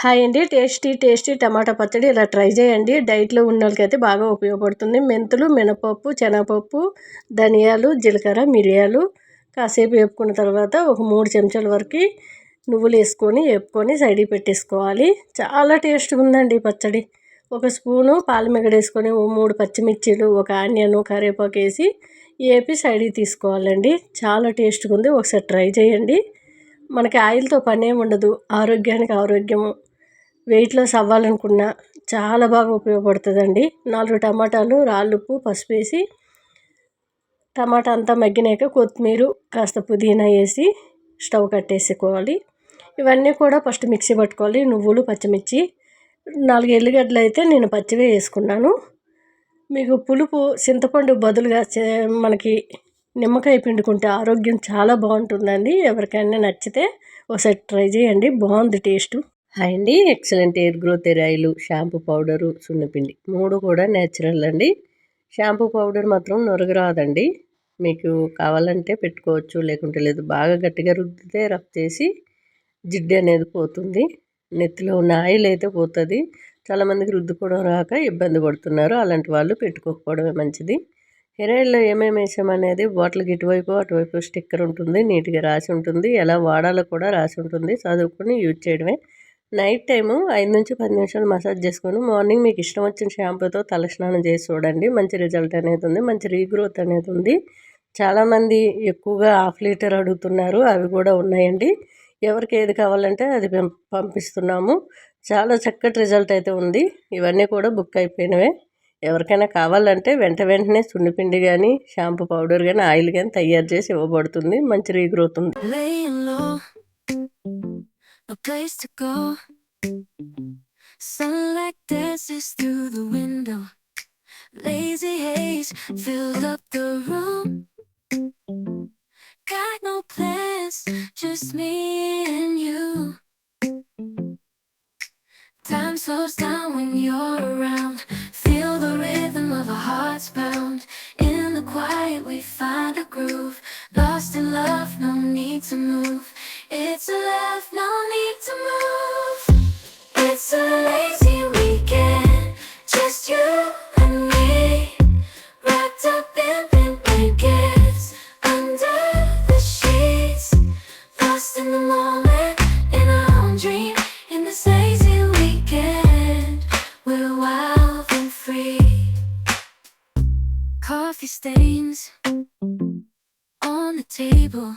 Hi అండి tasty tasty టమాటా పచ్చడి ఇలా ట్రై చేయండి. డైట్లో ఉన్న వాళ్ళకైతే బాగా ఉపయోగపడుతుంది. మెంతులు మినపప్పు శనగపప్పు ధనియాలు జీలకర్ర మిరియాలు కాసేపు వేపుకున్న తర్వాత ఒక మూడు చెంచాల వరకు నువ్వులు వేసుకొని వేపుకొని సైడ్కి పెట్టేసుకోవాలి. చాలా టేస్ట్గా ఉందండి పచ్చడి. ఒక స్పూను పాలమిగడ వేసుకొని ఓ మూడు పచ్చిమిర్చీలు ఒక ఆనియన్ కరివేపాకు వేసి వేపి సైడ్కి తీసుకోవాలండి. చాలా టేస్ట్గా ఉంది. ఒకసారి ట్రై చేయండి. మనకి ఆయిల్తో పని ఏమి ఉండదు. ఆరోగ్యానికి ఆరోగ్యము. వెయిట్ లాస్ అవ్వాలనుకున్నా చాలా బాగా ఉపయోగపడుతుందండి. నాలుగు టమాటాలు రాళ్ళుప్పు పసుపు వేసి టమాటా అంతా మగ్గినాక కొత్తిమీర కాస్త పుదీనా వేసి స్టవ్ కట్టేసుకోవాలి. ఇవన్నీ కూడా ఫస్ట్ మిక్సీ పట్టుకోవాలి. నువ్వులు పచ్చిమిర్చి నాలుగు ఎల్లిగడ్డలు అయితే నేను పచ్చివే వేసుకున్నాను. మీకు పులుపు చింతపండు బదులుగా మనకి నిమ్మకాయ పిండుకుంటే ఆరోగ్యం చాలా బాగుంటుందండి. ఎవరికైనా నచ్చితే ఒకసారి ట్రై చేయండి. బాగుంది టేస్ట్. హాయ్ అండి. ఎక్సలెంట్ ఎయిర్ గ్రోత్ ఎరాయిలు షాంపూ పౌడరు సున్నపిండి మూడు కూడా నేచురల్ అండి. షాంపూ పౌడర్ మాత్రం నొరగరాదండి మీకు కావాలంటే పెట్టుకోవచ్చు లేకుంటే లేదు. బాగా గట్టిగా రుద్దితే రఫ్ చేసి జిడ్డు అనేది పోతుంది. నెత్తిలో ఉన్న ఆయిల్ అయితే పోతుంది. చాలామందికి రుద్దుకోవడం రాక ఇబ్బంది పడుతున్నారు. అలాంటి వాళ్ళు పెట్టుకోకపోవడమే మంచిది. హెయిర్ ఆయిల్లో ఏమేమి వేసామనేది బాటిల్కి ఇటువైపు అటువైపు స్టిక్కర్ ఉంటుంది నీట్గా రాసి ఉంటుంది. ఎలా వాడాలో కూడా రాసి ఉంటుంది. చదువుకొని యూజ్ చేయడమే. నైట్ టైము ఐదు నుంచి పది నిమిషాలు మసాజ్ చేసుకొని మార్నింగ్ మీకు ఇష్టం వచ్చిన షాంపూతో తలస్నానం చేసి చూడండి. మంచి రిజల్ట్ అనేది ఉంది. మంచి రీగ్రోత్ అనేది ఉంది. చాలామంది ఎక్కువగా హాఫ్ లీటర్ అడుగుతున్నారు. అవి కూడా ఉన్నాయండి. ఎవరికి ఏది కావాలంటే అది పంపిస్తున్నాము. చాలా చక్కటి రిజల్ట్ అయితే ఉంది. ఇవన్నీ కూడా బుక్ అయిపోయినవే. ఎవరికైనా కావాలంటే వెంట వెంటనే సున్నిపిండి కానీ షాంపూ పౌడర్ కానీ ఆయిల్ కానీ తయారు చేసి ఇవ్వబడుతుంది. మంచి రీగ్రోత్ ఉంది. a place to go. Mm. Sunlight dances through the window. Lazy haze fills up the room. Got no plans, just me and you. Time slows down when you're around. Feel the rhythm of our hearts bound. In the quiet, we find. Coffee stains on the table